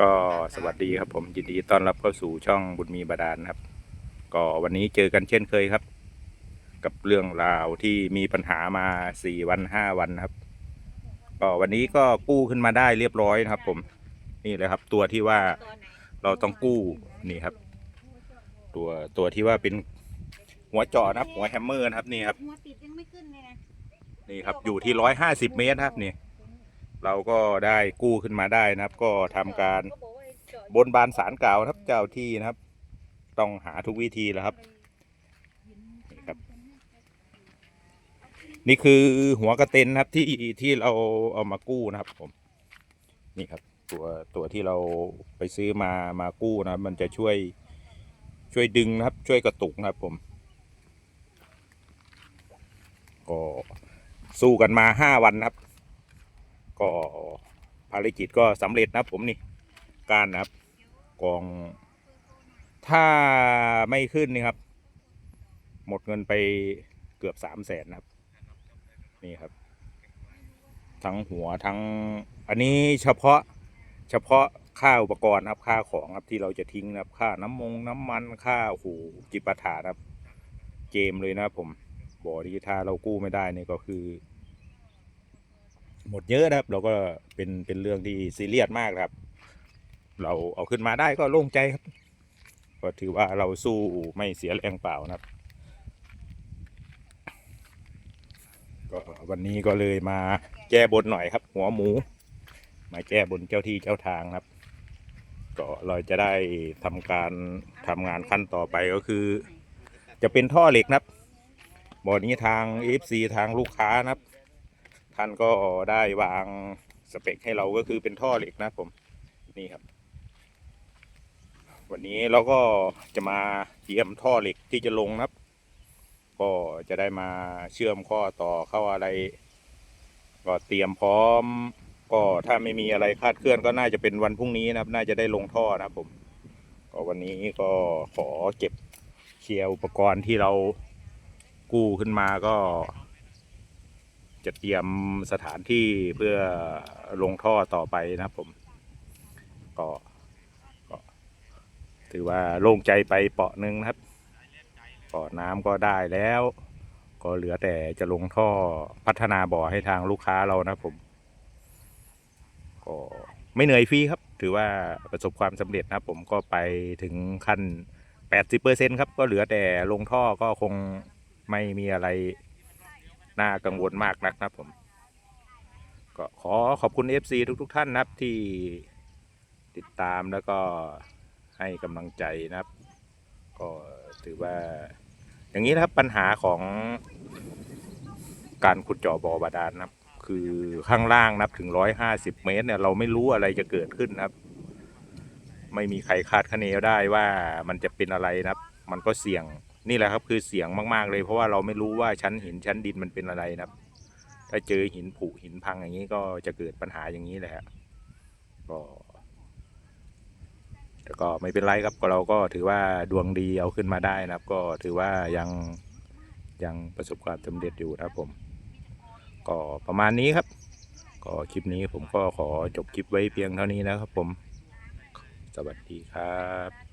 ก็สวัสดีครับผมยินดีต้อนรับเข้าสู่ช่องบุญมีบาดาลนะครับ ก็วันนี้เจอกันเช่นเคยครับ กับเรื่องราวที่มีปัญหามาสี่วันห้าวันนะครับ ก็วันนี้ก็กู้ขึ้นมาได้เรียบร้อยนะครับ ผมนี่เลยครับ ตัวที่ว่าเราต้องกู้นี่ครับ ตัวตัวที่ว่าเป็นหัวเจาะนะครับ หัวแฮมเมอร์นะครับนี่ครับ หัวติดยังไม่ขึ้นเลยนะนี่ครับอยู่ที่ร้อยห้าสิบเมตรครับนี่ เราก็ได้กู้ขึ้นมาได้นะครับ ก็ทำการบนบานสารกล่าวครับเจ้าที่นะครับ ต้องหาทุกวิธีแล้วครับนี่ครับ นี่คือหัวกระเต็นนะครับที่ที่เราเอามากู้นะครับ ผม นี่ครับ ตัวตัวที่เราไปซื้อมามากู้นะมันจะช่วยช่วยดึงนะครับ ช่วยกระตุกนะครับ ผม ก็สู้กันมาห้าวันนะครับ ก็ภารกิจก็สำเร็จนะผมนี่การนะครับกอง ถ้าไม่ขึ้นนี่ครับ หมดเงินไปเกือบสามแสนนะครับ นี่ครับ ทั้งหัวทั้งอันนี้เฉพาะเฉพาะค่าอุปกรณ์ครับค่าของครับที่เราจะทิ้งนะครับ ค่าน้ำมงน้ำมันค่าโอ้โหูจิปาถาครับ เกมเลยนะครับผมบ่อนี้ถ้าเรากู้ไม่ได้นี่ก็คือ หมดเยอะนะครับ เราก็เป็นเป็นเรื่องที่ซีเรียสมากครับ เราเอาขึ้นมาได้ก็โล่งใจครับ ก็ถือว่าเราสู้ไม่เสียแรงเปล่านะครับ ก็วันนี้ก็เลยมาแก้บนหน่อยครับ หัวหมู มาแก้บนเจ้าที่เจ้าทางครับ ก็เราจะได้ทำการทำงานขั้นต่อไปก็คือ จะเป็นท่อเหล็กนะครับบ่อนี้ทาง FC ทางลูกค้านะครับ ท่านก็ได้วางสเปคให้เราก็คือเป็นท่อเหล็กนะครับผมนี่ครับ วันนี้เราก็จะมาเตรียมท่อเหล็กที่จะลงนะครับ ก็จะได้มาเชื่อมข้อต่อเข้าอะไร ก็เตรียมพร้อม ก็ถ้าไม่มีอะไรคาดเคลื่อนก็น่าจะเป็นวันพรุ่งนี้นะครับ น่าจะได้ลงท่อนะครับผมก็วันนี้ก็ขอเก็บเคลียร์อุปกรณ์ที่เรากู้ขึ้นมาก็ จะเตรียมสถานที่เพื่อลงท่อต่อไปนะครับผมก็ก็ ถือว่าโล่งใจไปเปาะหนึ่งนะครับก็น้ำก็ได้แล้ว ก็เหลือแต่จะลงท่อพัฒนาบ่อให้ทางลูกค้าเรานะครับผม ก็ไม่เหนื่อยฟรีครับ ถือว่าประสบความสำเร็จนะครับผมก็ไปถึงขั้น 80%ครับ ก็เหลือแต่ลงท่อก็คงไม่มีอะไร น่ากังวลมากนักนะครับผม ก็ขอขอบคุณ FC ทุกๆท่านนะครับที่ติดตามแล้วก็ให้กำลังใจนะครับ ก็ถือว่า อย่างนี้นะครับปัญหาของการขุดเจาะบ่อบาดาลนะครับ คือข้างล่างนับถึง150เมตรเนี่ยเราไม่รู้อะไรจะเกิดขึ้นนะครับ ไม่มีใครคาดคะเนได้ว่ามันจะเป็นอะไรนะครับ มันก็เสี่ยง นี่แหละครับคือเสียงมาก ๆ เลยเพราะว่าเราไม่รู้ว่าชั้นหินชั้นดินมันเป็นอะไรนะครับ ถ้าเจอหินผุหินพังอย่างนี้ก็จะเกิดปัญหาอย่างนี้แหละฮะก็แต่ก็ไม่เป็นไรครับก็เราก็ถือว่าดวงดีเอาขึ้นมาได้นะครับ ก็ถือว่ายังยังประสบความสำเร็จอยู่นะครับผม ก็ประมาณนี้ครับ ก็คลิปนี้ผมก็ขอจบคลิปไว้เพียงเท่านี้นะครับผม สวัสดีครับ